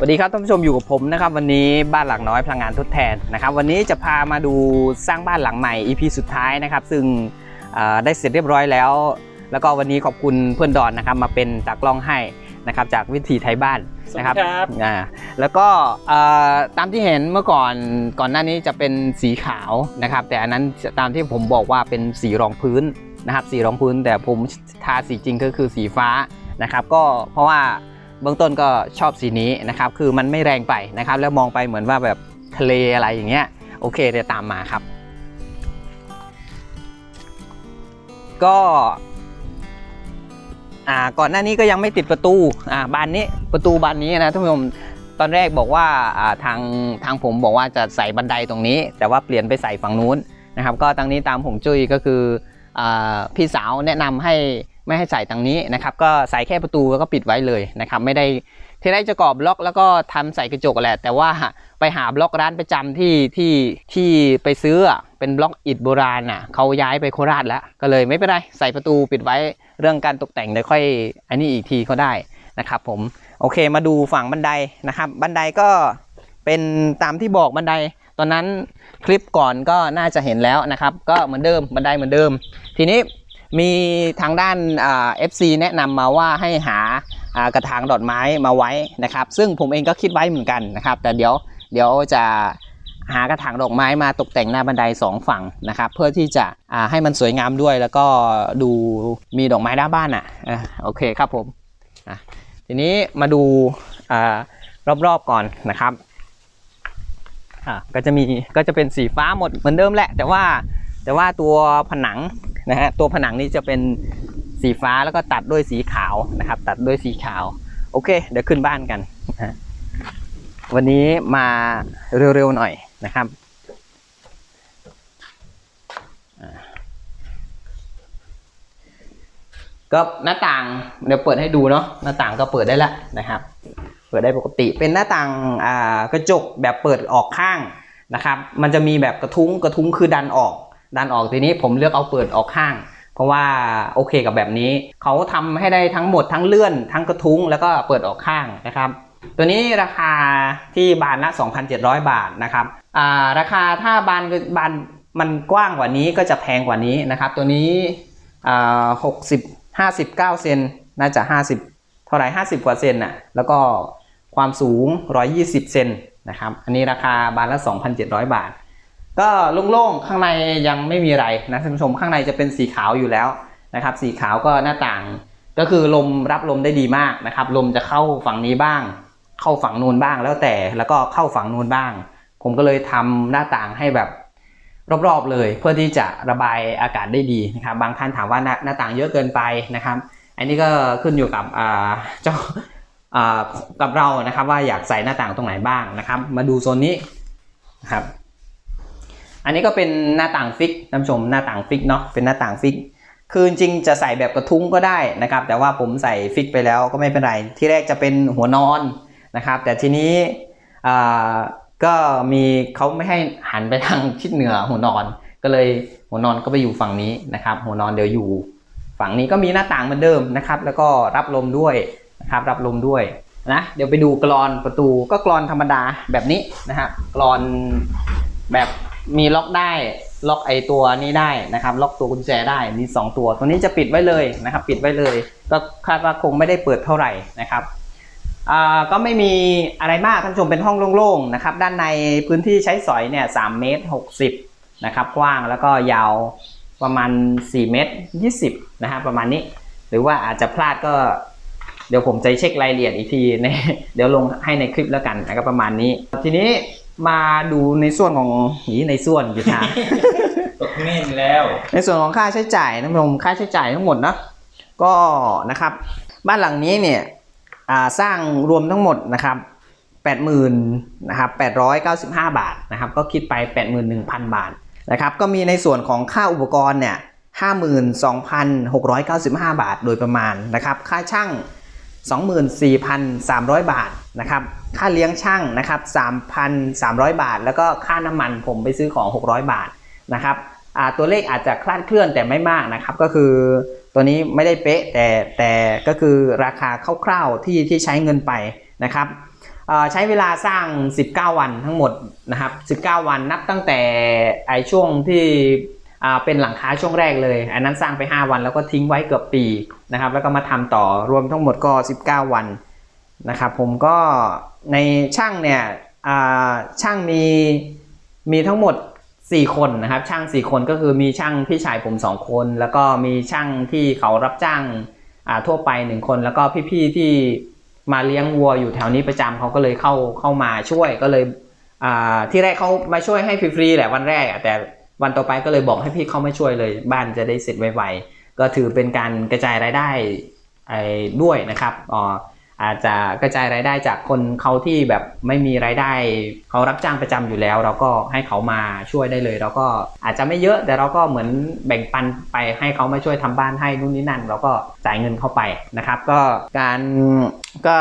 สวัสดีครับท่านผู้ชมอยู่กับผมนะครับวันนี้บ้านหลังน้อยพลังงานทดแทนนะครับวันนี้จะพามาดูสร้างบ้านหลังใหม่ EP สุดท้ายนะครับซึ่งเอ่อได้เสร็จเรียบร้อยแล้ว แล้วก็วันนี้ขอบคุณเพื่อนดอนนะครับมาเป็นตากล้องให้นะครับจากวิถีไทยบ้านนะครับสวัสดีครับอ่าแล้วก็เอ่อตามที่เห็นเมื่อก่อนก่อนหน้านี้จะเป็นสีขาวนะครับแต่อันนั้นตามที่ผมบอกว่าเป็นสีรองพื้นนะครับสีรองพื้นแต่ผมทาสีจริงก็คือสีฟ้านะครับก็เพราะว่า เบื้องต้นก็ชอบสีนี้นะครับ คือมันไม่แรงไปนะครับ แล้วมองไปเหมือนว่าแบบทะเลอะไรอย่างเงี้ย โอเคเดี๋ยวตามมาครับ ก็อ่าก่อนหน้านี้ก็ยังไม่ติดประตูอ่าบานนี้ประตูบานนี้นะท่านผู้ชมตอนแรกบอกว่าอ่าทางทางผมบอกว่าจะใส่บันไดตรงนี้ แต่ว่าเปลี่ยนไปใส่ฝั่งนู้นนะครับ ก็ตรงนี้ตามผงจุ้ยก็คืออพี่สาวแนะนำให้ ไม่ให้ใส่ตรงนี้นะครับ ก็ใส่แค่ประตูแล้วก็ปิดไว้เลยนะครับ ไม่ได้ที่แรกจะกรอบบล็อกแล้วก็ทำใส่กระจกแหละ แต่ว่าไปหาบล็อกร้านประจำที่ที่ที่ไปซื้อเป็นบล็อกอิฐโบราณอะเขาย้ายไปโคราชแล้ว ก็เลยไม่เป็นไรใส่ประตูปิดไว้เรื่องการตกแต่งเดี๋ยวค่อย อันนี้อีกทีก็ได้นะครับผมโอเคมาดูฝั่งบันไดนะครับ บันไดก็เป็นตามที่บอกบันได ตอนนั้นคลิปก่อนก็น่าจะเห็นแล้วนะครับ ก็เหมือนเดิมบันไดเหมือนเดิม ทีนี้ มีทางด้านเอ่า FC แนะนำมาว่าให้หากระถางดอกไม้มาไว้นะครับ ซึ่งผมเองก็คิดไว้เหมือนกันนะครับ แต่เดี๋ยวเดี๋ยวจะหากระถางดอกไม้มาตกแต่งหน้าบันไดสองฝั่งนะครับ เพื่อที่จะให้มันสวยงามด้วย แล้วก็ดูมีดอกไม้หน้าบ้านอะอะโอเคครับผมทีนี้มาดูอรอบๆก่อนนะครับอะก็จะมีก็จะเป็นสีฟ้าหมดเหมือนเดิมแหละ แต่ว่า แต่ว่าตัวผนังนะฮะตัวผนังนี่จะเป็นสีฟ้าแล้วก็ตัดด้วยสีขาวนะครับ ตัดด้วยสีขาว โอเค เดี๋ยวขึ้นบ้านกันนะฮะวันนี้มาเร็วๆหน่อยนะครับก็หน้าต่างเดี๋ยวเปิดให้ดูเนาะหน้าต่างก็เปิดได้แล้วนะครับ เปิดได้ปกติเป็นหน้าต่างอ่ากระจกแบบเปิดออกข้างนะครับ มันจะมีแบบกระทุ้งกระทุ้งคือดันออก ดันออกทีนี้ผมเลือกเอาเปิดออกข้าง เพราะว่าโอเคกับแบบนี้ เขาทำให้ได้ทั้งหมดทั้งเลื่อน ทั้งกระทุ้งแล้วก็เปิดออกข้างนะครับ ตัวนี้ราคาที่บานละ 2,700 บาทนะครับาราคาถ้าบานบานมันกว้างกว่านี้ก็จะแพงกว่านี้นะครับ ตัวนี้อ่า60 59เซนน่าจะ50เท่าไหร่50กว่าเซนน่ะแล้วก็ความสูง120เซนนะครับ อันนี้ราคาบานละ2,700บาท ก็โล่งๆข้างในยังไม่มีอะไรนะท่านผู้ชมข้างในจะเป็นสีขาวอยู่แล้วนะครับ สีขาวก็หน้าต่างก็คือลมรับลมได้ดีมากนะครับ ลมจะเข้าฝั่งนี้บ้าง เข้าฝั่งนู้นบ้างแล้วแต่แล้วก็เข้าฝั่งนู้นบ้าง ผมก็เลยทำหน้าต่างให้แบบรอบๆเลย เพื่อที่จะระบายอากาศได้ดีนะครับ บางท่านถามว่าหน้านาต่างเยอะเกินไปนะครับ อันนี้ก็ขึ้นอยู่กับเจ้าอ่ากับเรานะครับ ว่าอยากใส่หน้าต่างตรงไหนบ้างนะครับ มาดูโซนนี้นะครับ อันนี้ก็เป็นหน้าต่างฟิกท่านผู้ชมหน้าต่างฟิกเนาะเป็นหน้าต่างฟิก คือจริงจะใส่แบบกระทุ้งก็ได้นะครับ แต่ว่าผมใส่ฟิกไปแล้วก็ไม่เป็นไร ที่แรกจะเป็นหัวนอนนะครับ แต่ทีนี้ก็มีเขาไม่ให้หันไปทางทิศเหนือหัวนอน ก็เลยหัวนอนก็ไปอยู่ฝั่งนี้นะครับ หัวนอนเดี๋ยวอยู่ ฝั่งนี้ก็มีหน้าต่างเหมือนเดิมนะครับ แล้วก็รับลมด้วยนะครับ รับลมด้วยนะเดี๋ยวไปดูกรอนประตูก็กรอนธรรมดาแบบนี้นะฮะกรอนแบบ มีล็อกได้ล็อกไอตัวนี้ได้นะครับ ล็อกตัวกุญแจได้มี 2 ตัว ตัวนี้จะปิดไว้เลยนะครับ ปิดไว้เลย ก็คาดว่าคงไม่ได้เปิดเท่าไหร่นะครับก็ไม่มีอะไรมากท่านผู้ชมเป็นห้องโล่งๆนะครับ ด้านในพื้นที่ใช้สอยเนี่ยสามเมตรหกสิบนะครับกว้างแล้วก็ยาวประมาณ 4 เมตร 20นะฮะประมาณนี้ หรือว่าอาจจะพลาดก็เดี๋ยวผมจะเช็ครายละเอียดอีกทีในเดี๋ยวลงให้ในคลิปแล้วกันนะครับประมาณนี้ ทีนี้ มาดูในส่วนของหีในส่วนอยู่ทางตกเม่นแล้ว ในส่วนของค่าใช้จ่ายนะผมค่าใช้จ่ายทั้งหมดนะก็นะครับ บ้านหลังนี้เนี่ยอ่าสร้างรวมทั้งหมดนะครับ80,000นะครับ895 บาทนะครับก็คิดไป 81,000 บาทนะครับก็มีในส่วนของค่าอุปกรณ์เนี่ย52,695 บาทโดยประมาณนะครับ ค่าช่าง 24,300 บาทนะครับค่าเลี้ยงช่างนะครับ3,300 บาท แล้วก็ค่าน้ำมันผมไปซื้อของ 600 บาทนะครับตัวเลขอาจจะคลาดเคลื่อนแต่ไม่มากนะครับ ก็คือตัวนี้ไม่ได้เป๊ะแต่แต่ก็คือราคาคร่าวๆที่ที่ใช้เงินไปนะครับใช้เวลาสร้าง 19 วันทั้งหมดนะครับ19 วันนับตั้งแต่ไอช่วงที่ เป็นหลังคาช่วงแรกเลย อันนั้นสร้างไป 5 วันแล้วก็ทิ้งไว้เกือบปีนะครับ แล้วก็มาทำต่อรวมทั้งหมดก็ 19 วันนะครับ ผมก็ในช่างเนี่ยอ่าช่างมีมีทั้งหมด 4 คนนะครับ ช่าง 4 คนก็คือมีช่างพี่ชายผม 2 คน แล้วก็มีช่างที่เขารับจ้างอ่าทั่วไป 1 คน แล้วก็พี่ๆที่มาเลี้ยงวัวอยู่แถวนี้ประจำเขาก็เลยเข้าเข้ามาช่วยก็เลยอ่าที่แรกเขามาช่วยให้ฟรีๆแหละวันแรกแต่ วันต่อไปก็เลยบอกให้พี่เขามาช่วยเลย บ้านจะได้เสร็จไวๆก็ถือเป็นการกระจายรายได้ไอ้ด้วยนะครับอ๋ออาจจะกระจายรายได้จากคนเขาที่แบบไม่มีรายได้เขารับจ้างประจำอยู่แล้ว เราก็ให้เขามาช่วยได้เลย เราก็อาจจะไม่เยอะแต่เราก็เหมือนแบ่งปันไปให้เขามาช่วยทำบ้านให้นู่นนี่นั่น เราก็จ่ายเงินเข้าไปนะครับ ก็การก็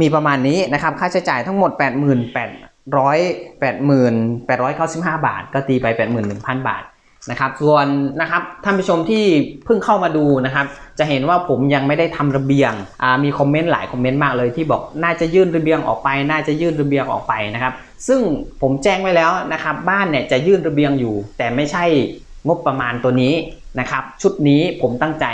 มีประมาณนี้นะครับ ค่าใช้จ่ายทั้งหมด 8 8 0 0 0 8 895บห้าบาท ก็ตีไป81,000บาทนะครับ ส่วนนะครับท่านผู้ชมที่เพิ่งเข้ามาดูนะครับ จะเห็นว่าผมยังไม่ได้ทำระเบียงมีคอมเมนต์หลายคอมเมนต์มากเลยที่บอกน่าจะยื่นระเบียงออกไป น่าจะยื่นระเบียงออกไปนะครับ ซึ่งผมแจ้งไว้แล้วนะครับ บ้านเนี่ยจะยื่นระเบียงอยู่ แต่ไม่ใช่งบประมาณตัวนี้นะครับ ชุดนี้ผมตั้งใจ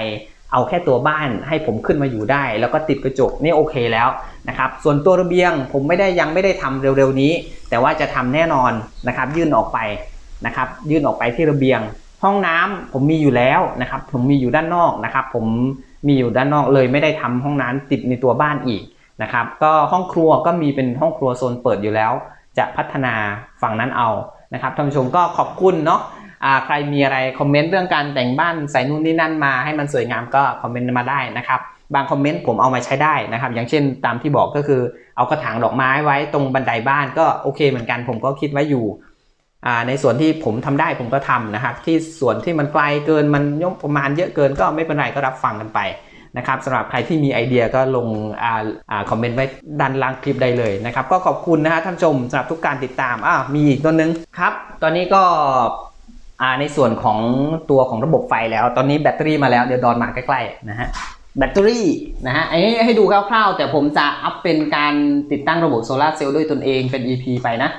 เอาแค่ตัวบ้านให้ผมขึ้นมาอยู่ได้ แล้วก็ติดกระจกนี่โอเคแล้วนะครับส่วนตัวระเบียงผมไม่ได้ยังไม่ได้ทำเร็วๆนี้ แต่ว่าจะทำแน่นอนนะครับยื่นออกไปนะครับยื่นออกไปที่ระเบียง ห้องน้ำผมมีอยู่แล้วนะครับผมมีอยู่ด้านนอกนะครับผมมีอยู่ด้านนอกเลยไม่ได้ทำห้องน้ำติดในตัวบ้านอีกนะครับก็ห้องครัวก็มีเป็นห้องครัวโซนเปิดอยู่แล้ว จะพัฒนาฝั่งนั้นเอานะครับท่านผู้ชมก็ขอบคุณเนาะ ใครมีอะไรคอมเมนต์เรื่องการแต่งบ้านใส่นู่นนี่นั่นมาให้มันสวยงามก็คอมเมนต์มาได้นะครับบางคอมเมนต์ผมเอามาใช้ได้นะครับ อย่างเช่นตามที่บอกก็คือเอากระถางดอกไม้ไว้ตรงบันไดบ้านก็โอเคเหมือนกันผมก็คิดไว้อยู่ในส่วนที่ผมทำได้ผมก็ทำนะครับ ที่ส่วนที่มันไกลเกินมันยกประมาณเยอะเกินก็ไม่เป็นไรก็รับฟังกันไปนะครับสำหรับใครที่มีไอเดียก็ลงอคอมเมนต์ไว้ด้านล่างคลิปได้เลยนะครับ ก็ขอบคุณนะฮะท่านชมสำหรับทุกการติดตามอ่ามีอีกตัวนึงครับ ตอนนี้ก็ อ่าในส่วนของตัวของระบบไฟแล้ว ตอนนี้แบตเตอรี่มาแล้วเดี๋ยวดอนมาใกล้ๆนะฮะแบตเตอรี่นะฮะอันนี้ให้ดูคร่าวๆ แต่ผมจะอัพเป็นการติดตั้งระบบโซลาร์เซลล์ด้วยตนเองเป็น EP ไปนะ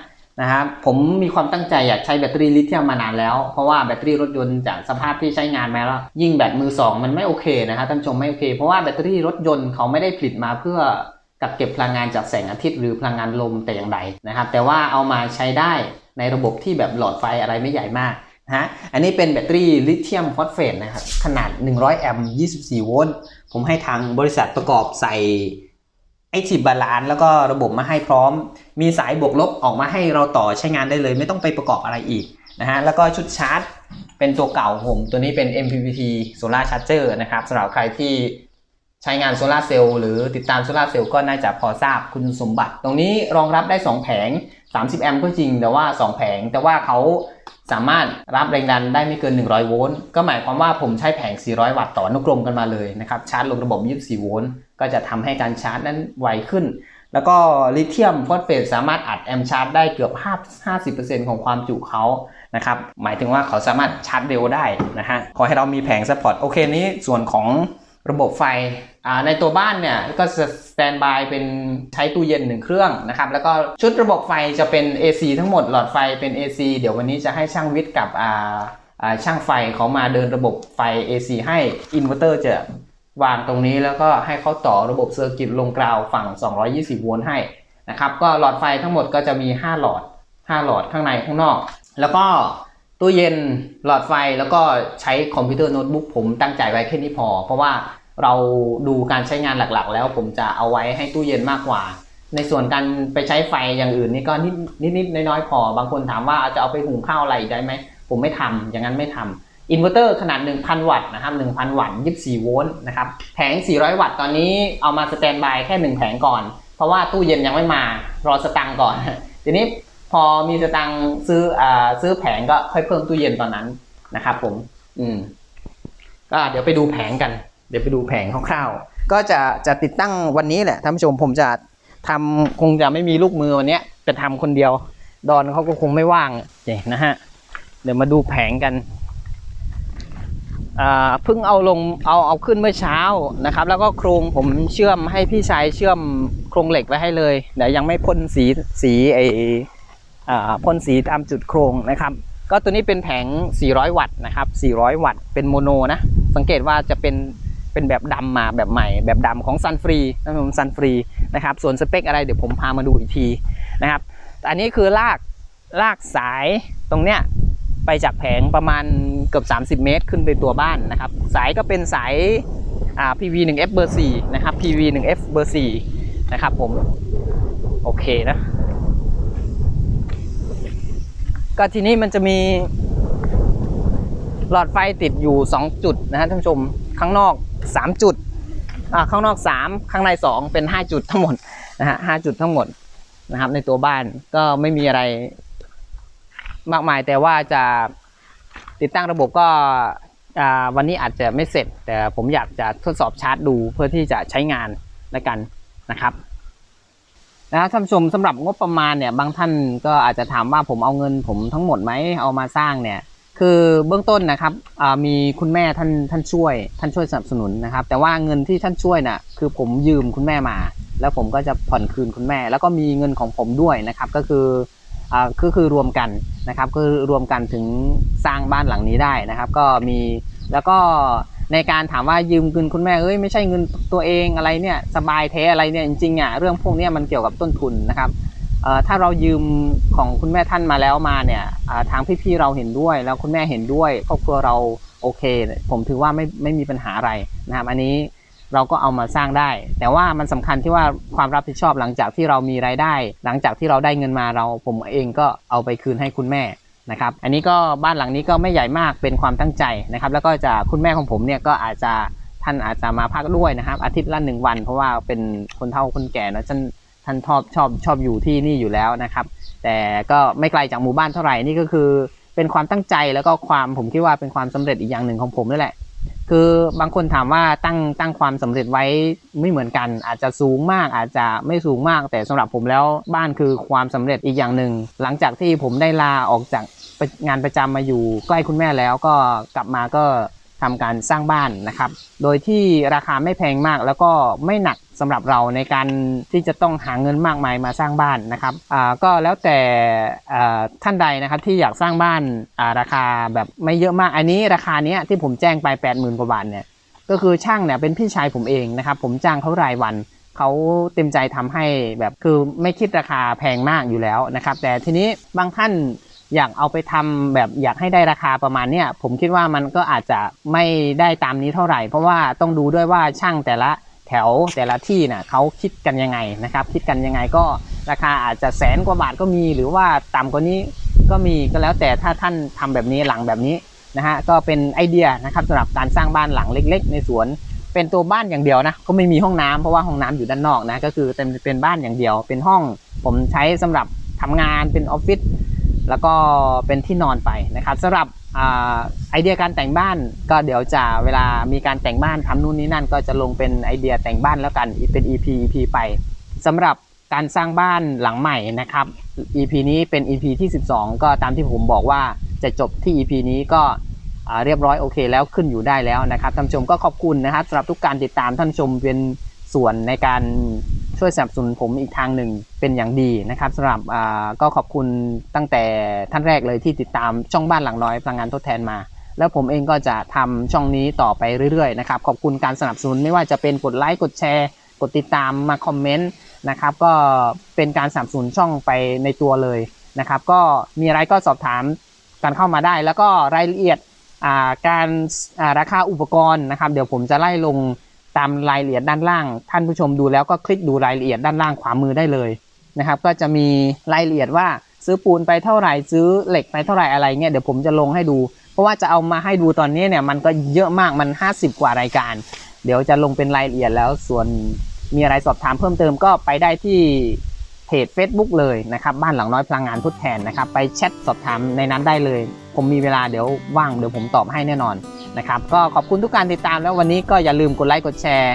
นะครับผมมีความตั้งใจอยากใช้แบตเตอรี่ลิเธียมมานานแล้ว เพราะว่าแบตเตอรี่รถยนต์จากสภาพที่ใช้งานมาแล้ว ยิ่งแบตมือสองมันไม่โอเคนะฮะท่านชมไม่โอเค เพราะว่าแบตเตอรี่รถยนต์เขาไม่ได้ผลิตมาเพื่อกักเก็บพลังงานจากแสงอาทิตย์หรือพลังงานลมแต่อย่างใดนะครับแต่ว่าเอามาใช้ได้ในระบบที่แบบหลอดไฟอะไรไม่ใหญ่มาก นะฮะ อันนี้เป็นแบตเตอรี่ลิเธียมฟอสเฟตนะครับ ขนาด 100 แอมป์ 24 โวลต์ ผมให้ทางบริษัทประกอบใส่ไอทีบาลานแล้วก็ระบบมาให้พร้อม มีสายบวกลบออกมาให้เราต่อใช้งานได้เลย ไม่ต้องไปประกอบอะไรอีกนะฮะ แล้วก็ชุดชาร์จเป็นตัวเก่าผม ตัวนี้เป็น MPPT Solar Charger นะครับสำหรับใครที่ใช้งานโซลาเซลล์หรือติดตามโซลาเซลล์ก็น่าจะพอทราบคุณสมบัติ ตรงนี้รองรับได้ 2 แผง 30 แอมป์ก็จริงแต่ว่า 2 แผง แต่ว่าเขาสามารถรับแรงดันได้ไม่เกิน 100 โวลต์ก็หมายความว่าผมใช้แผง 400 วัตต์ต่ออนุกรมกันมาเลยนะครับชาร์จลงระบบ 24 โวลต์ก็จะทำให้การชาร์จนั้นไวขึ้น แล้วก็ลิเธียมฟอสเฟตสามารถอัดแอมป์ชาร์จได้เกือบ5 50%ของความจุเขานะครับหมายถึงว่าเขาสามารถชาร์จเร็วได้นะฮะขอให้เรามีแผงซัพพอร์ตโอเคนี้ส่วนของ ระบบไฟในตัวบ้านเนี่ยก็จะสแตนบายเป็นใช้ตู้เย็นหนึ่งเครื่องนะครับแล้วก็ชุดระบบไฟจะเป็น AC ทั้งหมดหลอดไฟเป็น AC เดี๋ยววันนี้จะให้ช่างวิทย์กับช่างไฟเขามาเดินระบบไฟ AC ให้อินเวอร์เตอร์จะวางตรงนี้แล้วก็ให้เขาต่อระบบเซอร์กิตลงกราวฝั่ง 220 โวลต์ให้นะครับก็หลอดไฟทั้งหมดก็จะมี 5 หลอด 5 หลอดข้างในข้างนอก แล้วก็ ตู้เย็นหลอดไฟแล้วก็ใช้คอมพิวเตอร์โน้ตบุ๊กผมตั้งใจไว้แค่นี้พอ เพราะว่าเราดูการใช้งานหลักๆ แล้วผมจะเอาไว้ให้ตู้เย็นมากกว่า ในส่วนการไปใช้ไฟอย่างอื่นนี่ก็นิดนิดๆน้อยๆพอ บางคนถามว่าจะเอาไปหุงข้าวอะไรได้ไหมผมไม่ทำอย่างนั้นไม่ทำอินเวอร์เตอร์ขนาด 1,000 วัตต์นะครับ1,000 วัตต์24 โวลต์นะครับแผง 400 วัตต์ตอนนี้เอามาสแตนบายแค่ 1 แผงก่อน เพราะว่าตู้เย็นยังไม่มารอสตังค์ก่อน ทีนี้ พอมีสตังซื้ออ่าซื้อแผงก็ค่อยเพิ่มตู้เย็นตอนนั้นนะครับผม อืมก็เดี๋ยวไปดูแผงกัน เดี๋ยวไปดูแผงคร่าวๆก็จะจะติดตั้งวันนี้แหละท่านผู้ชมผมจะทำคงจะไม่มีลูกมือวันนี้จะทำคนเดียว ดอนเขาก็คงไม่ว่างเนี่ยนะฮะเดี๋ยวมาดูแผงกันเพิ่งเอาลงเอาเอาขึ้นเมื่อเช้านะครับ แล้วก็โครงผมเชื่อมให้พี่ชายเชื่อมโครงเหล็กไว้ให้เลยเดี๋ยวยังไม่พ่นสีสีไอ พ่นสีตามจุดโครงนะครับ ก็ตัวนี้เป็นแผง 400 วัตต์นะครับ 400 วัตต์เป็นโมโนนะ สังเกตว่าจะเป็นเป็นแบบดำมาแบบใหม่ แบบดำของซันฟรีนะผมซันฟรีนะครับ ส่วนสเปคอะไรเดี๋ยวผมพามาดูอีกทีนะครับ อันนี้คือลากลากสายตรงเนี้ยไปจากแผงประมาณเกือบ 30 เมตร ขึ้นไปตัวบ้านนะครับ สายก็เป็นสายอ่า PV 1F เบอร์4นะครับ PV 1F เบอร์4นะครับผม โอเคนะ ก็ทีนี้มันจะมีหลอดไฟติดอยู่ 2 จุดนะฮะท่านผู้ชมข้างนอก 3 จุดอ่าข้างนอก 3 ข้างใน 2 เป็น 5 จุดทั้งหมดนะฮะ5จุดทั้งหมดนะครับ ในตัวบ้านก็ไม่มีอะไรมากมายแต่ว่าจะติดตั้งระบบก็วันนี้อาจจะไม่เสร็จ แต่ผมอยากจะทดสอบชาร์จดูเพื่อที่จะใช้งานแล้วกันนะครับ นะครับท่านผู้ชมสำหรับงบประมาณเนี่ยบางท่านก็อาจจะถามว่าผมเอาเงินผมทั้งหมดไหมเอามาสร้างเนี่ยคือเบื้องต้นนะครับมีคุณแม่ท่านท่านช่วย ท่านช่วยสนับสนุนนะครับ แต่ว่าเงินที่ท่านช่วยน่ะคือผมยืมคุณแม่มา แล้วผมก็จะผ่อนคืนคุณแม่ แล้วก็มีเงินของผมด้วยนะครับ ก็คืออ่าก็คือรวมกันนะครับ คือรวมกันถึงสร้างบ้านหลังนี้ได้นะครับ ก็มีแล้วก็ ในการถามว่ายืมเงินคุณแม่เอ้ยไม่ใช่เงินตัวเองอะไรเนี่ยสบายแท้อะไรเนี่ยจริงๆอะเรื่องพวกนี้มันเกี่ยวกับต้นทุนนะครับถ้าเรายืมของคุณแม่ท่านมาแล้วมาเนี่ยทางพี่ๆเราเห็นด้วย แล้วคุณแม่เห็นด้วยครอบครัวเราโอเค ผมถือว่าไม่ไม่มีปัญหาอะไรนะครับ อันนี้เราก็เอามาสร้างได้ แต่ว่ามันสำคัญที่ว่าความรับผิดชอบหลังจากที่เรามีรายได้ หลังจากที่เราได้เงินมาเราผมเองก็เอาไปคืนให้คุณแม่ นะครับอันนี้ก็บ้านหลังนี้ก็ไม่ใหญ่มากเป็นความตั้งใจนะครับแล้วก็จะคุณแม่ของผมเนี่ยก็อาจจะท่านอาจจะมาพักด้วยนะครับ อาทิตย์ละหนึ่งวัน เพราะว่าเป็นคนเฒ่าคนแก่นะท่านท่านชอบชอบชอบอยู่ที่นี่อยู่แล้วนะครับ แต่ก็ไม่ไกลจากหมู่บ้านเท่าไหร่นี่ก็คือเป็นความตั้งใจแล้วก็ความผมคิดว่าเป็นความสำเร็จอีกอย่างหนึ่งของผมนั่นแหละ คือบางคนถามว่าตั้งตั้งความสำเร็จไว้ไม่เหมือนกัน อาจจะสูงมากอาจจะไม่สูงมาก แต่สำหรับผมแล้วบ้านคือความสำเร็จอีกอย่างหนึ่งหลังจากที่ผมได้ลาออกจาก งานประจำมาอยู่ใกล้คุณแม่แล้วก็กลับมาก็ทำการสร้างบ้านนะครับ โดยที่ราคาไม่แพงมากแล้วก็ไม่หนักสำหรับเราในการที่จะต้องหาเงินมากมายมาสร้างบ้านนะครับอ่าก็แล้วแต่ท่านใดนะครับที่อยากสร้างบ้านอ่าราคาแบบไม่เยอะมาก อันนี้ราคาเนี้ยที่ผมแจ้งไป 80,000กว่าบาทเนี่ยก็คือช่างเนี่ยเป็นพี่ชายผมเองนะครับ ผมจ้างเขารายวันเขาเต็มใจทำให้แบบคือไม่คิดราคาแพงมากอยู่แล้วนะครับ แต่ทีนี้บางท่าน อยากเอาไปทำแบบอยากให้ได้ราคาประมาณเนี้ยผมคิดว่ามันก็อาจจะไม่ได้ตามนี้เท่าไหร่ เพราะว่าต้องดูด้วยว่าช่างแต่ละแถวแต่ละที่น่ะเขาคิดกันยังไงนะครับ คิดกันยังไงก็ราคาอาจจะแสนกว่าบาทก็มี หรือว่าต่ำกว่านี้ก็มีก็แล้วแต่ถ้าท่านทำแบบนี้หลังแบบนี้นะฮะก็เป็นไอเดียนะครับสำหรับการสร้างบ้านหลังเล็ก ๆ ในสวนเป็นตัวบ้านอย่างเดียวนะก็ไม่มีห้องน้ำเพราะว่าห้องน้ำอยู่ด้านนอกนะก็คือเป็นเป็นบ้านอย่างเดียว เป็นห้องผมใช้สำหรับทำงานเป็นออฟฟิศ แล้วก็เป็นที่นอนไปนะครับสำหรับอไอเดียการแต่งบ้านก็เดี๋ยวจะเวลามีการแต่งบ้านทำนู่นนี่นั่น ก็จะลงเป็นไอเดียแต่งบ้านแล้วกันเป็น EP EP ไปสำหรับการสร้างบ้านหลังใหม่นะครับ EP นี้เป็น EP ที่ 12 ก็ตามที่ผมบอกว่าจะจบที่ EP นี้ก็เรียบร้อยโอเคแล้วขึ้นอยู่ได้แล้วนะครับท่านชมก็ขอบคุณนะครับสำหรับทุกการติดตามท่านชมเป็นส่วนในการ ช่วยสนับสนุนผมอีกทางหนึ่งเป็นอย่างดีนะครับสำหรับก็ขอบคุณตั้งแต่ท่านแรกเลยที่ติดตามช่องบ้านหลังน้อยพลังงานทดแทนมา แล้วผมเองก็จะทำช่องนี้ต่อไปเรื่อยๆนะครับขอบคุณการสนับสนุนไม่ว่าจะเป็นกดไลค์กดแชร์กดติดตามมาคอมเมนต์นะครับก็เป็นการสนับสนุนช่องไปในตัวเลยนะครับ ก็มีอะไรก็สอบถามกันเข้ามาได้ แล้วก็รายละเอียดการาราคาอุปกรณ์นะครับ เดี๋ยวผมจะไล่ลง ตามรายละเอียดด้านล่าง ท่านผู้ชมดูแล้วก็คลิกดูรายละเอียดด้านล่างขวามือได้เลยนะครับ ก็จะมีรายละเอียดว่าซื้อปูนไปเท่าไหร่ซื้อเหล็กไปเท่าไหร่อะไรเงี้ยเดี๋ยวผมจะลงให้ดู เพราะว่าจะเอามาให้ดูตอนนี้เนี่ยมันก็เยอะมากมัน 50 กว่ารายการ เดี๋ยวจะลงเป็นรายละเอียดแล้วส่วนมีอะไรสอบถามเพิ่มเติมก็ไปได้ที่เพจ Facebook เลยนะครับ บ้านหลังน้อยพลังงานทดแทนนะครับ ไปแชทสอบถามในนั้นได้เลย ผมมีเวลาเดี๋ยวว่างเดี๋ยวผมตอบให้แน่นอน นะครับก็ขอบคุณทุกการติดตามแล้ววันนี้ก็อย่าลืมกดไลค์กดแชร์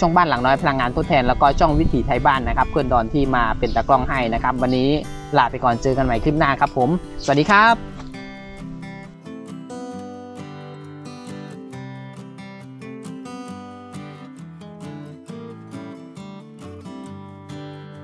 ช่องบ้านหลังน้อยพลังงานทดแทนแล้วก็ช่องวิถีไทยบ้านนะครับ เพื่อนดอนที่มาเป็นตากล้องให้นะครับ วันนี้ลาไปก่อนเจอกันใหม่คลิปหน้าครับผม สวัสดีครับ